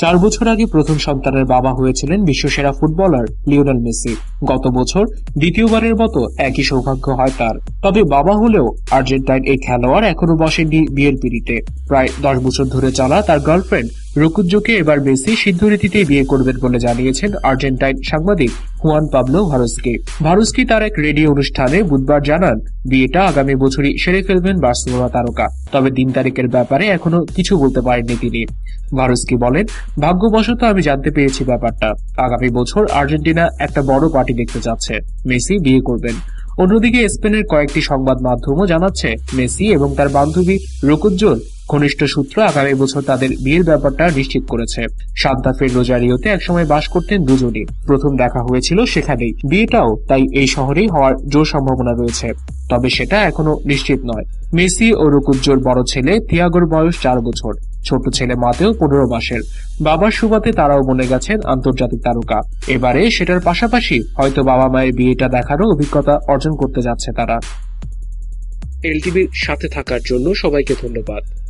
চার বছর আগে প্রথম সন্তানের বাবা হয়েছিলেন বিশ্বসেরা ফুটবলার লিওনেল মেসি। গত বছর দ্বিতীয়বারের মতো একই সৌভাগ্য হয় তার। তবে বাবা হলেও আর্জেন্টাইন এই খেলোয়াড় এখনও বসেননি বিয়ের পিড়িতে প্রায় দশ বছর ধরে চলা তার গার্লফ্রেন্ড রুকুজ্জোকে এবার মেসি সিদ্ধ রীতিতেই বিয়ে করবেন বলে জানিয়েছেন আর্জেন্টাইন সাংবাদিক হুয়ান পাবলো ভারস্কি ভারস্কি তার এক রেডিও অনুষ্ঠানে বুধবার জানান, বিয়েটা আগামী বছরই সেরে ফেলবেন বার্সেলোনা তারকা। তবে দিন তারিখের ব্যাপারে এখনও কিছু বলতে পারেননি তিনি। ভারস্কি বলেন, ভাগ্যবশত আমি জানতে পেরেছি ব্যাপারটা। আগামী বছর আর্জেন্টিনা একটা বড় পার্টি দেখতে যাচ্ছে। মেসি বিয়ে করবেন। অন্যদিকে স্পেনের কয়েকটি সংবাদ মাধ্যমও জানাচ্ছে, মেসি এবং তার বান্ধবী রুকুজ্জোর ঘনিষ্ঠ সূত্র আগামী বছর তাদের বিয়ের ব্যাপারটা নিশ্চিত করেছে। সান্তাফের রোজারিওতে একসময় বাস করতেন দুজনই। প্রথম দেখা হয়েছিল সেখানেই। বিয়েটাও তাই এই শহরেই হওয়ার জোর সম্ভাবনা রয়েছে। তবে সেটা এখনও নিশ্চিত নয়। মেসি ও রুকুজ্জোর বড় ছেলে থিয়াগোর বয়স চার বছর। ছোট ছেলে মাতেও পনেরো মাসের। বাবার সুবাদে তারাও বনে গেছেন আন্তর্জাতিক তারকা। এবারে সেটার পাশাপাশি হয়তো বাবা মায়ের বিয়েটা দেখারও অভিজ্ঞতা অর্জন করতে যাচ্ছে তারা। এলটিভির সাথে থাকার জন্য সবাইকে ধন্যবাদ।